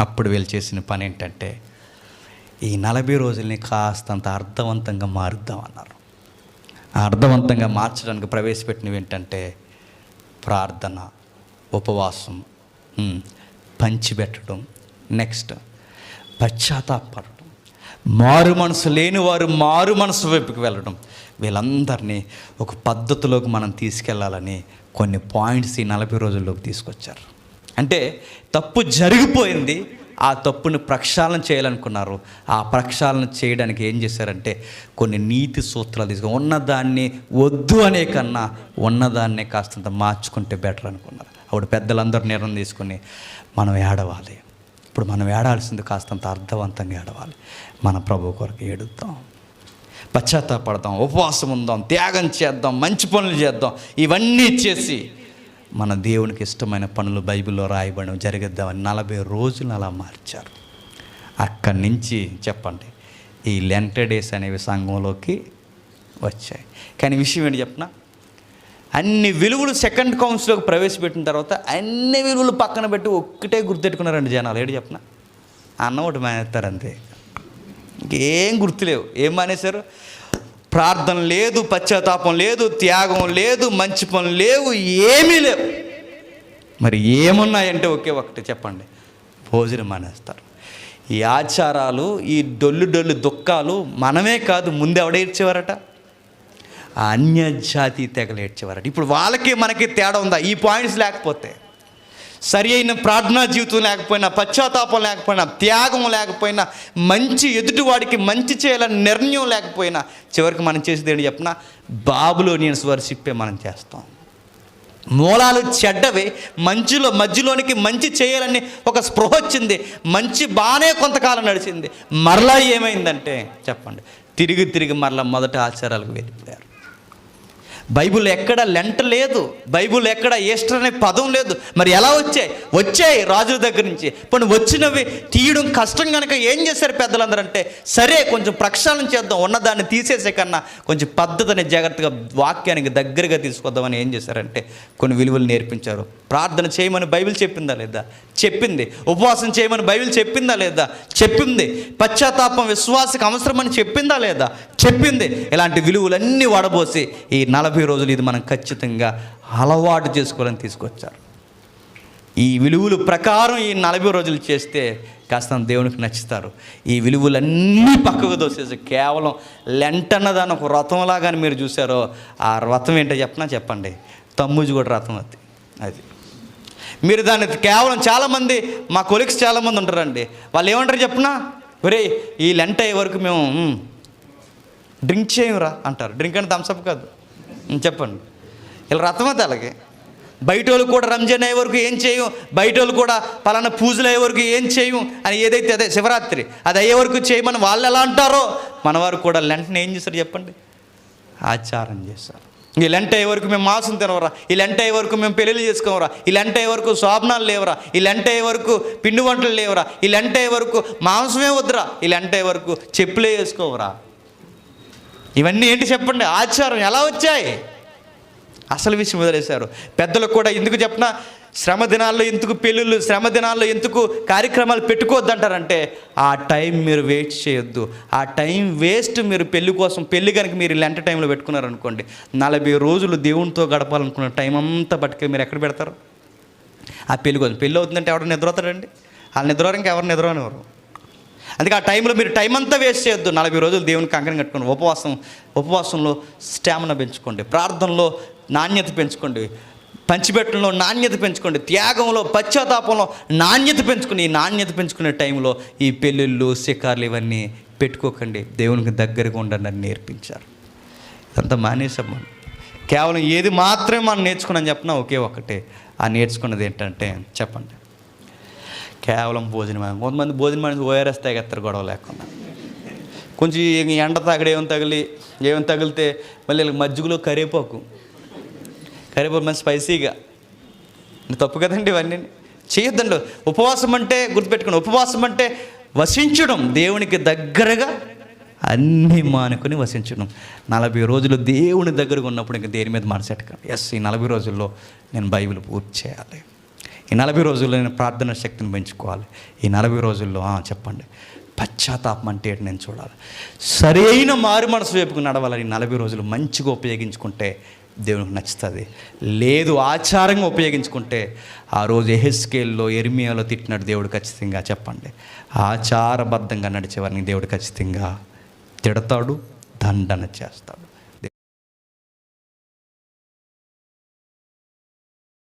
అప్పుడు వీళ్ళు చేసిన పని ఏంటంటే ఈ నలభై రోజుల్ని కాస్తంత అర్థవంతంగా మారుద్దాం అన్నారు అర్థవంతంగా మార్చడానికి ప్రవేశపెట్టినవి ఏంటంటే ప్రార్థన ఉపవాసం పంచిపెట్టడం నెక్స్ట్ పశ్చాత్తాపడడం మారు మనసు లేని వారు మారు మనసు వైపుకి వెళ్ళడం. వీళ్ళందరినీ ఒక పద్ధతిలోకి మనం తీసుకెళ్ళాలని కొన్ని పాయింట్స్ ఈ నలభై రోజుల్లోకి తీసుకొచ్చారు. అంటే తప్పు జరిగిపోయింది ఆ తప్పుని ప్రక్షాళన చేయాలనుకున్నారు. ఆ ప్రక్షాళన చేయడానికి ఏం చేశారంటే కొన్ని నీతి సూత్రాలు తీసుకుని ఉన్నదాన్ని వద్దు అనే కన్నా ఉన్నదాన్నే కాస్తంత మార్చుకుంటే బెటర్ అనుకున్నారు. అప్పుడు పెద్దలందరూ నిర్ణయం తీసుకుని మనం ఏడవాలి. ఇప్పుడు మనం ఏడాల్సింది కాస్తంత అర్థవంతంగా ఏడవాలి. మన ప్రభు కొరకు ఏడుద్దాం. పశ్చాత్తాపడదాం. ఉపవాసం ఉందాం. త్యాగం చేద్దాం. మంచి పనులు చేద్దాం. ఇవన్నీ చేసి మన దేవునికి ఇష్టమైన పనులు బైబిల్లో రాయబడడం జరిగిద్దామని నలభై రోజులు అలా మార్చారు. అక్కడి నుంచి చెప్పండి ఈ లెంట డేస్ అనేవి సంఘంలోకి వచ్చాయి. కానీ విషయం ఏంటి చెప్పిన? అన్ని విలువలు సెకండ్ కౌన్సిల్లోకి ప్రవేశపెట్టిన తర్వాత అన్ని విలువలు పక్కన పెట్టి ఒక్కటే గుర్తెట్టుకున్నారండి జనాలు. ఏంటి చెప్పిన? అన్న ఒకటి మానేస్తారు అంతే ఇంకేం గుర్తులేవు. ఏం మానేశారు? ప్రార్థన లేదు పశ్చాత్తాపం లేదు త్యాగం లేదు మంచి పనులు లేవు ఏమీ లేవు. మరి ఏమున్నాయంటే ఒకే ఒకటి చెప్పండి. భోజనం మానేస్తారు. ఈ ఆచారాలు ఈ డొల్లు డొల్లు దుఃఖాలు మనమే కాదు ముందు ఎవడ ఏడ్చేవారట? అన్యజాతి తెగలు ఏడ్చేవారట. ఇప్పుడు వాళ్ళకి మనకి తేడా ఉందా? ఈ పాయింట్స్ లేకపోతే. సరి అయిన ప్రార్థనా జీవితం లేకపోయినా పశ్చాత్తాపం లేకపోయినా త్యాగం లేకపోయినా మంచి ఎదుటివాడికి మంచి చేయాలని నిర్ణయం లేకపోయినా చివరికి మనం చేసేది ఏంటి చెప్పిన? బాబులోనియన్స్ వర్షిప్పే మనం చేస్తాం. మూలాలు చెడ్డవి మంచులో మధ్యలోనికి మంచి చేయాలని ఒక స్పృహ వచ్చింది. మంచి బాగానే కొంతకాలం నడిచింది. మరలా ఏమైందంటే చెప్పండి. తిరిగి తిరిగి మరలా మొదటి ఆచారాలకు వెళ్ళిపోయారు. బైబుల్ ఎక్కడ లెంట లేదు బైబుల్ ఎక్కడ ఈస్టర్ అనే పదం లేదు. మరి ఎలా వచ్చాయి? వచ్చాయి రాజుల దగ్గర నుంచి. పని వచ్చినవి తీయడం కష్టం కనుక ఏం చేశారు పెద్దలందరూ అంటే సరే కొంచెం ప్రక్షాళన చేద్దాం ఉన్నదాన్ని తీసేసే కన్నా కొంచెం పద్ధతిని జాగ్రత్తగా వాక్యానికి దగ్గరగా తీసుకొద్దామని ఏం చేశారంటే కొన్ని విలువలు నేర్పించారు. ప్రార్థన చేయమని బైబిల్ చెప్పిందా లేదా? చెప్పింది. ఉపవాసం చేయమని బైబిల్ చెప్పిందా లేదా? చెప్పింది. పశ్చాత్తాపం విశ్వాసకు అవసరమని చెప్పిందా లేదా? చెప్పింది. ఇలాంటి విలువలన్నీ వడబోసి ఈ నలభై రోజులు ఇది మనం ఖచ్చితంగా అలవాటు చేసుకోవాలని తీసుకొచ్చారు. ఈ విలువలు ప్రకారం ఈ నలభై రోజులు చేస్తే కాస్త దేవునికి నచ్చుతారు. ఈ విలువలన్నీ పక్కకు దోసేసి కేవలం లెంటన్నదాన్ని ఒక వ్రతంలాగా మీరు చూసారో ఆ వ్రతం ఏంటో చెప్పనా? చెప్పండి. తమ్ముజు కూడా రథం అది. అది. మీరు దాన్ని కేవలం చాలామంది మా కొలిక్స్ చాలామంది ఉంటారండి. వాళ్ళు ఏమంటారు చెప్పినా? ఒరే ఈ లెంట అయ్యే వరకు మేము డ్రింక్ చేయమురా అంటారు. డ్రింక్ అంటే థమ్స్అప్ కాదు. చెప్పండి. ఇలా రథమత అలాగే. బయట వాళ్ళు కూడా రంజాన్ అయ్యే వరకు ఏం చేయం? బయట వాళ్ళు కూడా పలానా పూజలు అయ్యే వరకు ఏం చేయం? అని ఏదైతే అదే శివరాత్రి అది అయ్యే వరకు చేయమని వాళ్ళు ఎలా అంటారో మనవారు కూడా లెంటనే ఏం చేస్తారు చెప్పండి? ఆచారం చేస్తారు ఈ లెంట అయ్యే వరకు మేము మాంసం తినవరా? ఈ లెంట అయ్యే వరకు మేము పెళ్ళిళ్ళు చేసుకోవరా? ఈ లెంట వరకు శోభనాలు లేవరా? ఈ లెంట అయ్యే వరకు పిండి వంటలు లేవరా? ఈ లెంట అయ్యే వరకు మాంసమే వద్దురా? ఈ లెంట వరకు చెప్పులే వేసుకోవరా? ఇవన్నీ ఏంటి చెప్పండి? ఆచారం ఎలా వచ్చాయి? అసలు విషయం వదిలేశారు. పెద్దలకు కూడా ఎందుకు చెప్పినా శ్రమ దినాల్లో ఎందుకు పెళ్ళిళ్ళు శ్రమ దినాల్లో ఎందుకు కార్యక్రమాలు పెట్టుకోవద్దంటారంటే ఆ టైం మీరు వేస్ట్ చేయొద్దు. ఆ టైం వేస్ట్ మీరు పెళ్ళి కోసం పెళ్ళి కనుక మీరు లెంట టైంలో పెట్టుకున్నారనుకోండి నలభై రోజులు దేవునితో గడపాలనుకున్న టైం అంతా పట్టుకొని మీరు ఎక్కడ పెడతారు? ఆ పెళ్ళి కోసం పెళ్ళి అవుతుందంటే ఎవరు నిద్రవుతారండి వాళ్ళు నిద్రవారు ఇంకా ఎవరు నిద్రవనివ్వరు అందుకే ఆ టైంలో మీరు టైం అంతా వేస్ట్ చేయొద్దు. నలభై రోజులు దేవునికి కంకణం కట్టుకోండి ఉపవాసం ఉపవాసంలో స్టామినా పెంచుకోండి ప్రార్థనలో నాణ్యత పెంచుకోండి. పంచిపెట్టడంలో నాణ్యత పెంచుకోండి. త్యాగంలో పశ్చాత్తాపంలో నాణ్యత పెంచుకుని ఈ నాణ్యత పెంచుకునే టైంలో ఈ పెళ్ళిళ్ళు శిఖార్లు ఇవన్నీ పెట్టుకోకండి. దేవునికి దగ్గరగా ఉండండి అని నేర్పించారు. ఇదంతా మానేసాం మనం. కేవలం ఏది మాత్రమే మనం నేర్చుకున్నాం చెప్పినా ఒకే ఒక్కటే. ఆ నేర్చుకున్నది ఏంటంటే చెప్పండి. కేవలం భోజనం కొంతమంది భోజనం అనేది ఓఆర్ఎస్ తాగేస్తారు గొడవ లేకుండా. కొంచెం ఎండ తాగడం తగిలి ఏమైనా తగిలితే మళ్ళీ వీళ్ళకి మజ్జిగలో కరివేపాకు. కరివేపాకు మంచి స్పైసీగా. తప్పు కదండి ఇవన్నీ. చేయొద్దండి. ఉపవాసం అంటే గుర్తుపెట్టుకోండి. ఉపవాసం అంటే వసించడం. దేవునికి దగ్గరగా అన్నీ మానుకొని వసించడం. నలభై రోజులు దేవుని దగ్గరగా ఉన్నప్పుడు ఇంకా దేని మీద మనసెట్టక ఎస్ ఈ నలభై రోజుల్లో నేను బైబిల్ పూర్తి చేయాలి. ఈ నలభై రోజుల్లో నేను ప్రార్థన శక్తిని పెంచుకోవాలి. ఈ నలభై రోజుల్లో చెప్పండి. పశ్చాత్తాపం అంటే ఏంటి నేను చూడాలి. సరైన మారు మనసు వైపుకు నడవాలని ఈ నలభై రోజులు మంచిగా ఉపయోగించుకుంటే దేవునికి నచ్చుతుంది. లేదు ఆచారంగా ఉపయోగించుకుంటే ఆ రోజు ఎహెస్కేల్లో ఎర్మియాలో తిట్టినట్టు దేవుడు ఖచ్చితంగా చెప్పండి. ఆచారబద్ధంగా నడిచేవారిని దేవుడు ఖచ్చితంగా తిడతాడు దండన చేస్తాడు.